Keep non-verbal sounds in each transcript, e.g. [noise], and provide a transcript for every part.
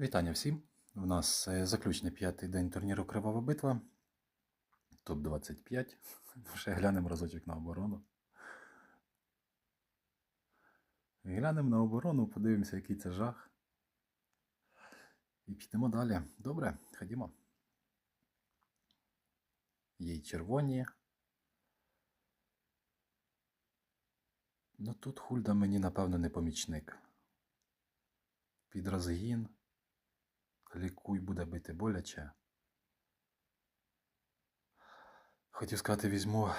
Вітання всім! У нас е, заключний п'ятий день турніру Кривава битва. Топ-25. Ще [laughs] глянемо разочок на оборону. Глянемо на оборону, подивимося, який це жах. І підемо далі. Добре, ходімо. Є й червоні. Ну тут Хульда мені, напевно, не помічник. Під розгін. Лікуй буде бити боляче. Хотів сказати, візьму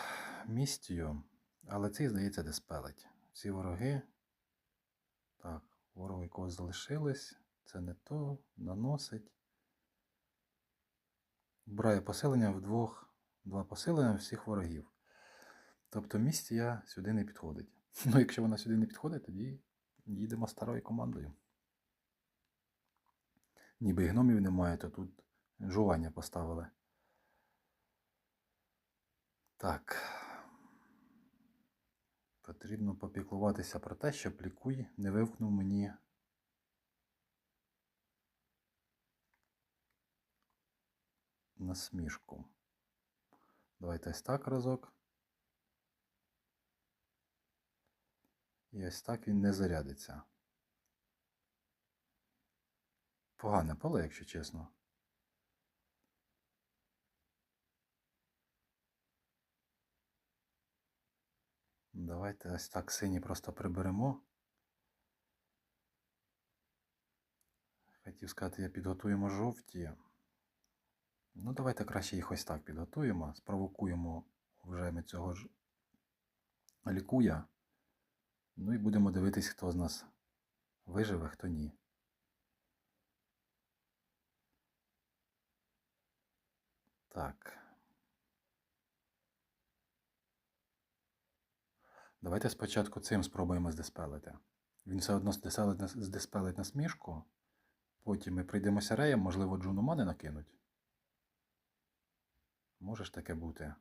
містію, але цей, здається, диспелить. Ці вороги. Так, вороги когось залишились. Це не то, наносить. Брає посилення вдвох, два посилення всіх ворогів. Тобто містія сюди не підходить. [laughs] Ну, якщо вона сюди не підходить, тоді їдемо старою командою. Ніби гномів немає, то тут жування поставили. Так. Потрібно попіклуватися про те, щоб лікуй не вивкнув мені. Насмішку. Давайте ось так разок. І ось так він не зарядиться. Погане поле, якщо чесно. Давайте ось так сині просто приберемо. Хотів сказати, я підготуємо жовті. Ну, давайте краще їх ось так підготуємо. Спровокуємо вже ми цього ж лікуя. Ну і будемо дивитись, хто з нас виживе, хто ні. Так. Давайте спочатку цим спробуємо здиспелити. Він все одно здиспелить на, здиспелить на смішку. Потім ми прийдемося реєм, можливо, джуну мани накинуть. Може ж таке бути.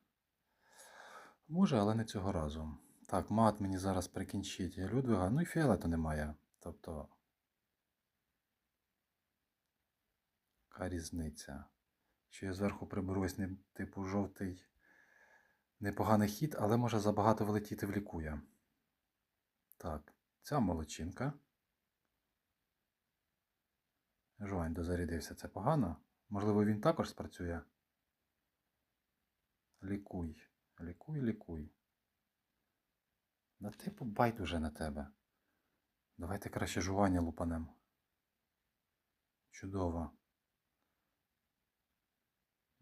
Може, але не цього разу. Так, мат мені зараз прикінчить Людвига. Ну і фіолету немає. Тобто. Яка різниця? Що я зверху приберу ось типу жовтий непоганий хід, але може забагато влетіти в лікуя. Так, ця молодчинка. Жуань дозарядився, це погано. Можливо, він також спрацює. Лікуй, лікуй, лікуй. На типу байдуже на тебе. Давайте краще жування лупанем. Чудово.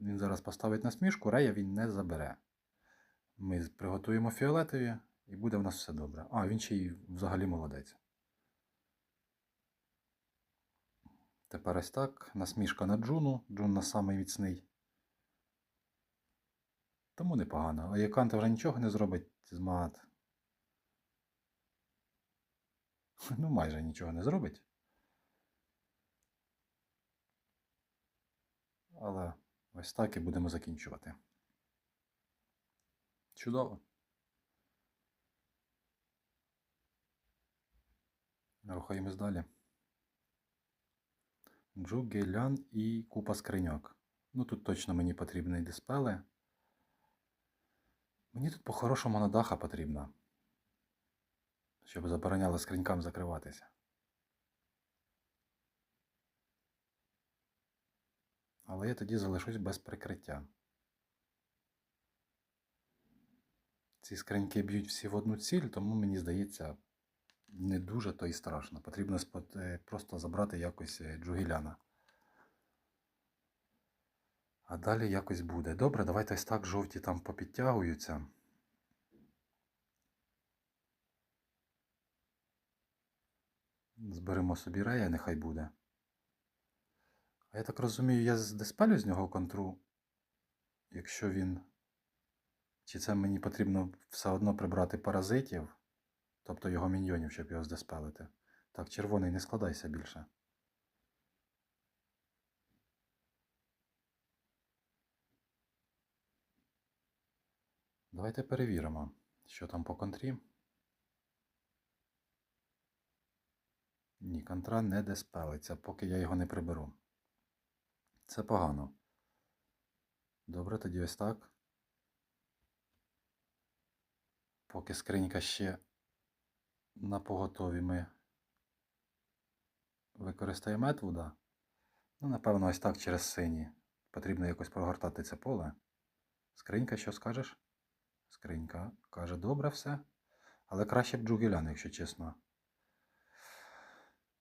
Він зараз поставить насмішку, рея він не забере. Ми приготуємо фіолетові і буде в нас все добре. А, він ще й взагалі молодець. Тепер ось так. Насмішка на Джуну. Джун на самий міцний. Тому непогано. А Яканта вже нічого не зробить з мат. Ну, майже нічого не зробить. Але ось так і будемо закінчувати. Чудово. Рухаємось далі. Джугелян і купа скриньок. Ну тут точно мені потрібні диспели. Мені тут по-хорошому надаха потрібна. Щоб забороняли скринькам закриватися. Але я тоді залишусь без прикриття. Ці скриньки б'ють всі в одну ціль, тому мені здається, не дуже то і страшно. Потрібно е, просто забрати якось е, джугіляна. А далі якось буде. Добре, давайте ось так жовті там попідтягуються. Зберемо собі рея, нехай буде. Я так розумію, я здиспелю з нього контру, якщо він. Чи це мені потрібно все одно прибрати паразитів, тобто його міньйонів, щоб його здиспелити. Так, червоний, не складайся більше. Давайте перевіримо, що там по контрі. Ні, контра не диспелиться, поки я його не приберу. Це погано. Добре, тоді ось так. Поки скринька ще на поготові ми використаємо Етвуда. Ну, напевно, ось так через сині. Потрібно якось прогортати це поле. Скринька, що скажеш? Скринька каже, добре все. Але краще б Джугелян, якщо чесно.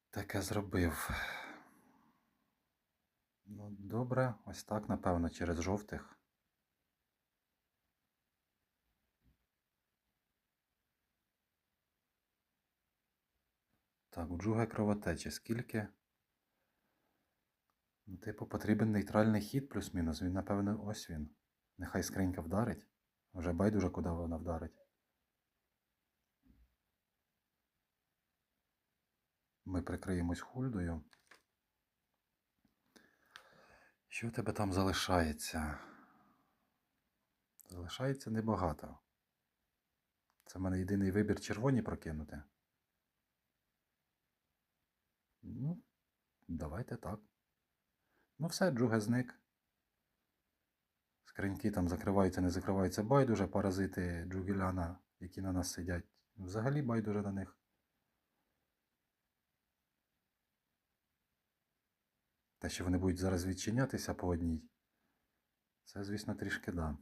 Таке зробив. Ну, добре, ось так, напевно, через жовтих. Так, Джуга кровотечі. Скільки? Ну, типу, потрібен нейтральний хід плюс-мінус. Він, напевно, ось він. Нехай скринька вдарить. Вже байдуже, куди вона вдарить. Ми прикриємось хульдою. Що в тебе там залишається? Залишається небагато. Це в мене єдиний вибір червоні прокинути. Ну, давайте так. Ну все, джуга зник. Скриньки там закриваються, не закриваються байдуже, паразити джугеляна, які на нас сидять. Взагалі байдуже на них. Те, що вони будуть зараз відчинятися по одній. Це, звісно, трішки да.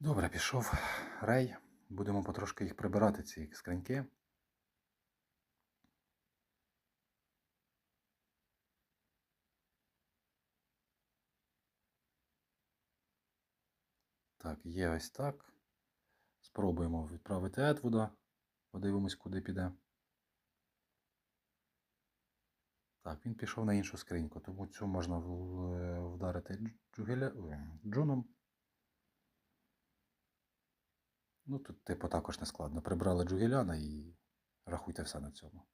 Добре, пішов рей. Будемо потрошки їх прибирати, ці скриньки. Так, є ось так. Спробуємо відправити Етвуда. Подивимось, куди піде. Так, він пішов на іншу скриньку, тому цю можна вдарити джугеля... джуном. Ну, тут, типу, також не складно. Прибрали джугеляна і рахуйте все на цьому.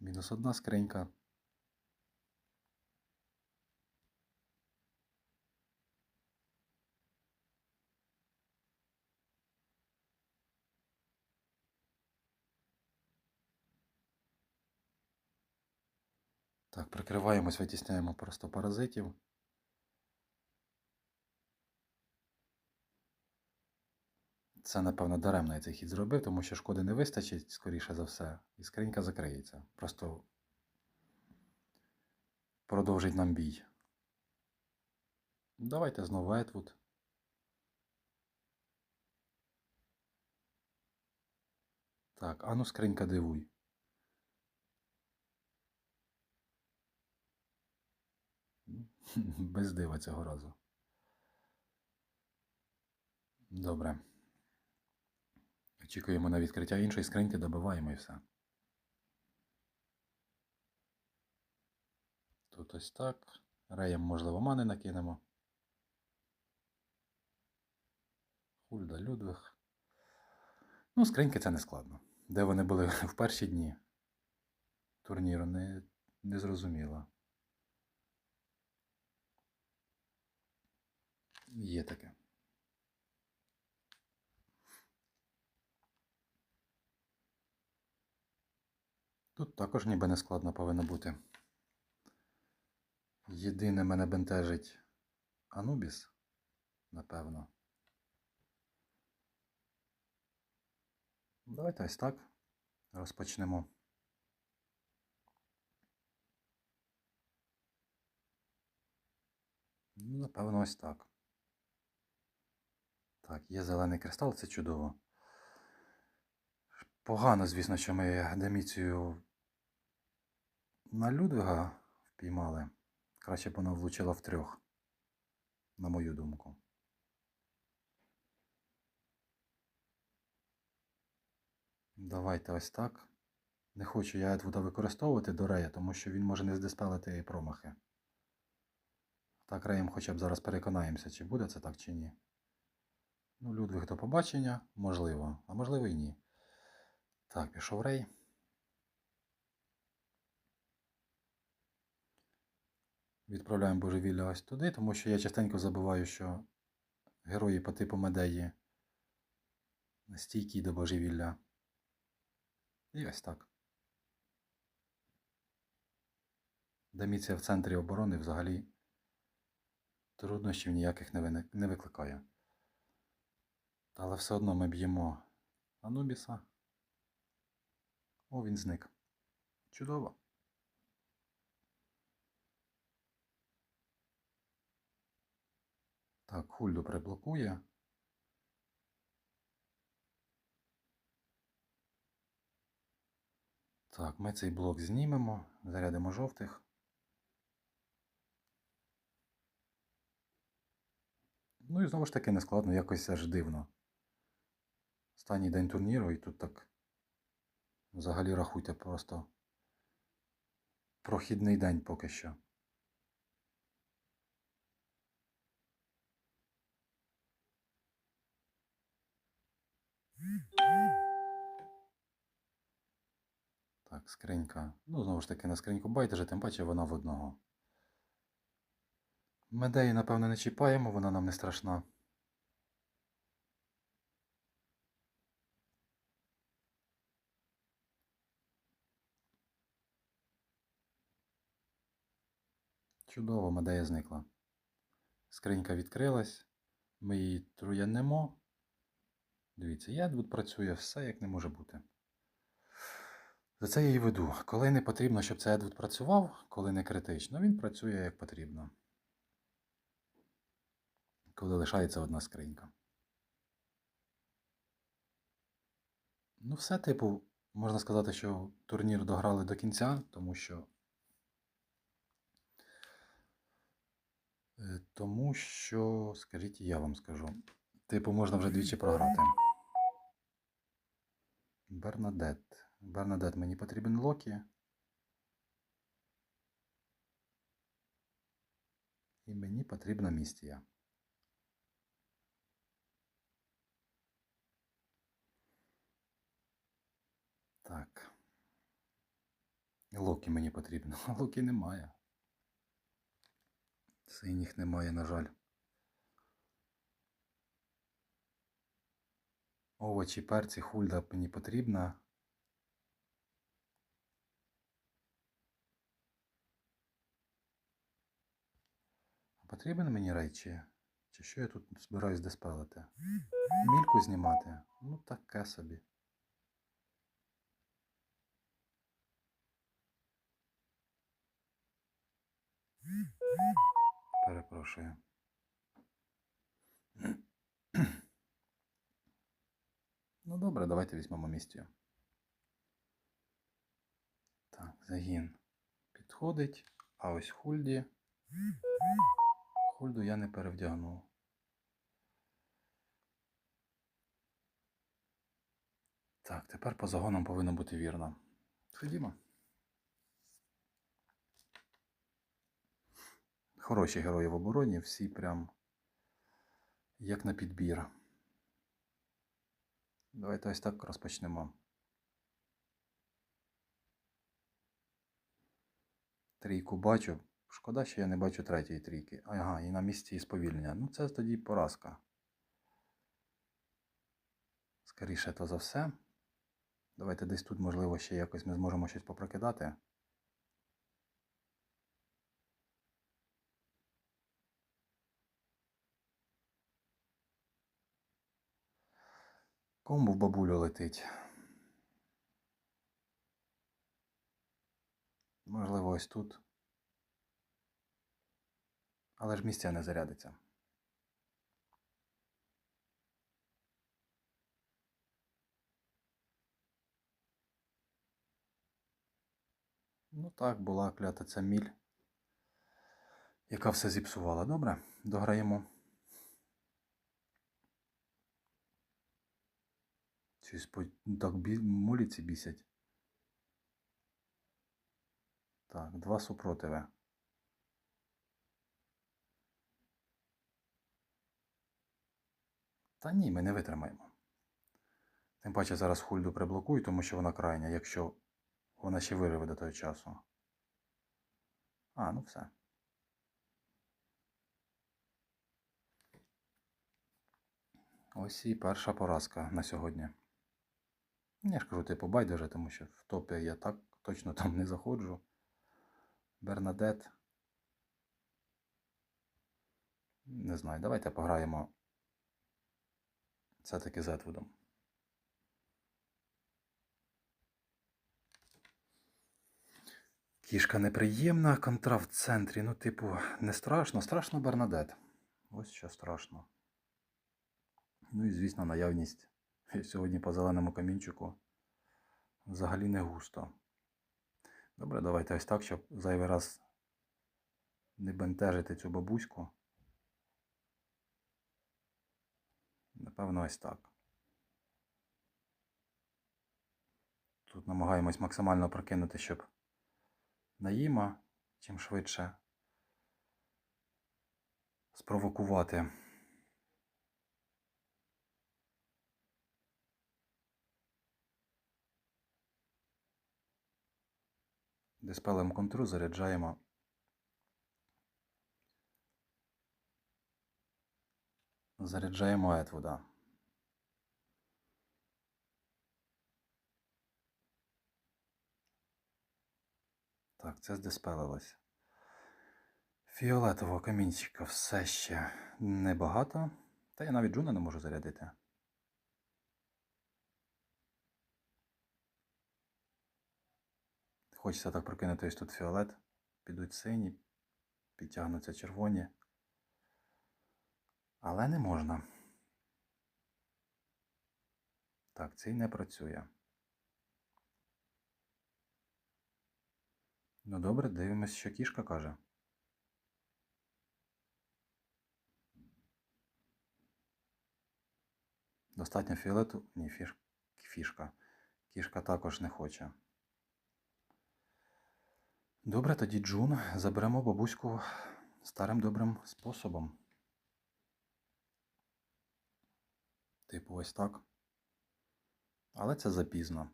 Мінус одна скринька. Так, прикриваємось, витісняємо просто паразитів. Це, напевно, даремно я цей хід зробив, тому що шкоди не вистачить, скоріше за все, і скринька закриється. Просто продовжить нам бій. Давайте знову Етвуд. Так, ану скринька дивуй. [laughs] Без дива цього разу. Добре. Очікуємо на відкриття іншої скриньки, добиваємо і все. Тут ось так. Реєм, можливо, мани накинемо. Хульда, Людвиг. Ну, скриньки це не складно. Де вони були [laughs] в перші дні турніру, не, не зрозуміло. Є таке. Тут також ніби не складно повинно бути. Єдине мене бентежить Анубіс, напевно. Давайте ось так розпочнемо. Ну, напевно, ось так. Так, є зелений кристал, це чудово. Погано, звісно, що ми деміцію на Людвига впіймали. Краще б вона влучила в трьох, на мою думку. Давайте ось так. Не хочу я Едвуда використовувати до Рея, тому що він може не здиспелити промахи. Так, Реєм хоча б зараз переконаємося, чи буде це так, чи ні. Ну, Людвиг до побачення, можливо, а можливо і ні. Так, пішов Рей. Відправляємо божевілля ось туди, тому що я частенько забуваю, що герої по типу Медеї стійкий до божевілля. І ось так. Деміція в центрі оборони взагалі труднощів ніяких не викликає. Але все одно ми б'ємо Анубіса. О, він зник. Чудово. Так, Хульду приблокує. Так, ми цей блок знімемо, зарядимо жовтих. Ну і знову ж таки нескладно, якось аж дивно. Останній день турніру і тут так взагалі рахуйте просто прохідний день поки що. Так, скринька. Ну, знову ж таки, на скриньку байдуже, тим паче вона в одного. Медеї, напевно, не чіпаємо, вона нам не страшна. Чудово, медея зникла. Скринька відкрилась. Ми її труянемо. Дивіться, Ядвуд працює все як не може бути. За це я і веду. Коли не потрібно, щоб цей Едвуд працював, коли не критично, він працює як потрібно. Коли лишається одна скринька. Ну, все, типу, можна сказати, що турнір дограли до кінця, тому що. Тому що, скажіть, я вам скажу. Типу, можна вже двічі програти. Бернадет. Бернадет мені потрібен Локі. І мені потрібна містія. Так. Локі мені потрібно. А [laughs] Локі немає. Синіх немає, на жаль. Овочі, перці, хульда мені потрібна. А Потрібен мені рей чи, що я тут збираюсь диспелити? Мільку знімати? Ну таке собі. Перепрошую. Ну добре, давайте візьмемо містію. Так, загін підходить. А ось хульді. Хульду я не перевдягнув. Так, тепер по загонам повинно бути вірно. Ходімо. Хороші герої в обороні, всі прям як на підбір. Давайте ось так розпочнемо. Трійку бачу. Шкода, що я не бачу третьої трійки. Ага, і на місці і сповільнення. Ну, це тоді поразка. Скоріше то за все. Давайте десь тут, можливо, ще якось ми зможемо щось попрокидати. Комбо в бабулю летить. Можливо, ось тут. Але ж місця не зарядиться. Ну так, була клята ця міль, яка все зіпсувала. Добре, дограємо. Щось по... так бі... моліці бісять. Так, два супротиви. Та ні, ми не витримаємо. Тим паче зараз хульду приблокую, тому що вона крайня, якщо вона ще вирве до того часу. А, ну все. Ось і перша поразка на сьогодні. Я ж кажу, типу, байдуже, тому що в топі я так точно [laughs] там не заходжу. Бернадет. Не знаю, давайте пограємо все-таки з Етвудом. Кішка неприємна, контра в центрі. Ну, типу, не страшно, страшно Бернадет. Ось що страшно. Ну і, звісно, наявність сьогодні по зеленому камінчику взагалі не густо. Добре, давайте ось так, щоб зайвий раз не бентежити цю бабуську. Напевно, ось так. Тут намагаємось максимально прокинути, щоб наїма чим швидше спровокувати. Диспелем контру заряджаємо заряджаємо Етвуда. Так, це здиспелилось. Фіолетового камінчика все ще небагато. Та я навіть джуна не можу зарядити. Хочеться так прокинути ось тут фіолет. Підуть сині, підтягнуться червоні. Але не можна. Так, цей не працює. Ну добре, дивимось, що кішка каже. Достатньо фіолету. Ні, фіш... фішка. Кішка також не хоче. Добре, тоді Джун. Заберемо бабуську старим добрим способом. Типу, ось так. Але це запізно.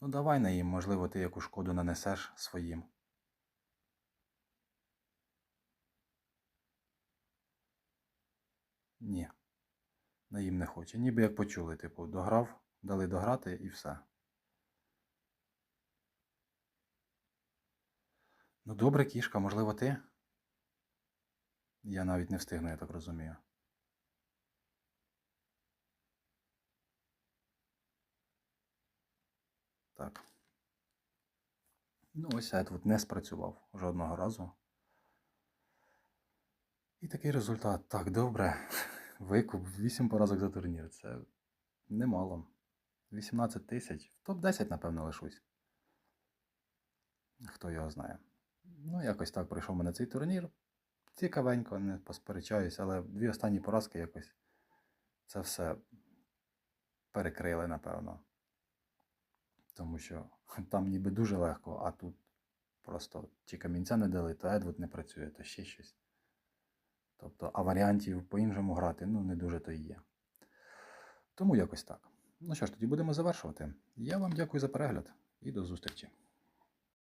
Ну, давай на їм, можливо, ти яку шкоду нанесеш своїм. Ні. На їм не хоче. Ніби як почули, типу, дограв, дали дограти і все. Ну, добре, кішка, можливо, ти? Я навіть не встигну, я так розумію. Так. Ну, ось Едвуд не спрацював жодного разу. І такий результат. Так, добре. [laughs] Викуп 8 поразок за турнір. Це немало. 18 тисяч. В топ-10, напевно, лишусь. Хто його знає. Ну, якось так пройшов мене цей турнір. Цікавенько, не посперечаюсь, але дві останні поразки якось це все перекрили, напевно. Тому що [laughs] там ніби дуже легко, а тут просто ті камінця не дали, то Едвуд не працює, то ще щось. Тобто, а варіантів по-іншому грати ну, не дуже то і є. Тому якось так. Ну що ж, тоді будемо завершувати. Я вам дякую за перегляд і до зустрічі.